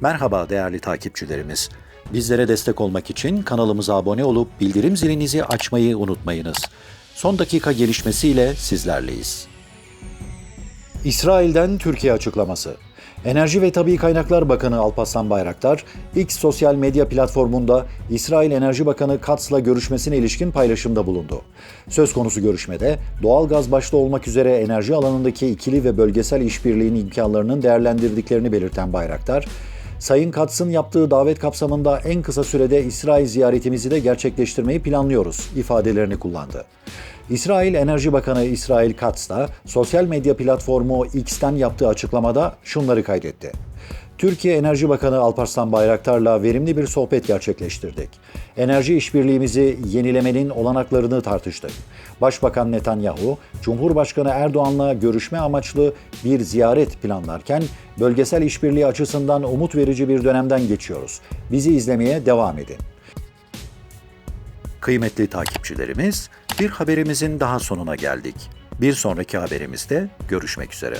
Merhaba değerli takipçilerimiz. Bizlere destek olmak için kanalımıza abone olup bildirim zilinizi açmayı unutmayınız. Son dakika gelişmesiyle sizlerleyiz. İsrail'den Türkiye açıklaması. Enerji ve Tabi Kaynaklar Bakanı Alparslan Bayraktar, X sosyal medya platformunda İsrail Enerji Bakanı Katz'la görüşmesine ilişkin paylaşımda bulundu. Söz konusu görüşmede doğal gaz başta olmak üzere enerji alanındaki ikili ve bölgesel işbirliğinin imkanlarının değerlendirdiklerini belirten Bayraktar, Sayın Katz'ın yaptığı davet kapsamında en kısa sürede İsrail ziyaretimizi de gerçekleştirmeyi planlıyoruz ifadelerini kullandı. İsrail Enerji Bakanı İsrail Katz da sosyal medya platformu X'ten yaptığı açıklamada şunları kaydetti. Türkiye Enerji Bakanı Alparslan Bayraktar'la verimli bir sohbet gerçekleştirdik. Enerji işbirliğimizi yenilemenin olanaklarını tartıştık. Başbakan Netanyahu, Cumhurbaşkanı Erdoğan'la görüşme amaçlı bir ziyaret planlarken bölgesel işbirliği açısından umut verici bir dönemden geçiyoruz. Bizi izlemeye devam edin. Kıymetli takipçilerimiz, bir haberimizin daha sonuna geldik. Bir sonraki haberimizde görüşmek üzere.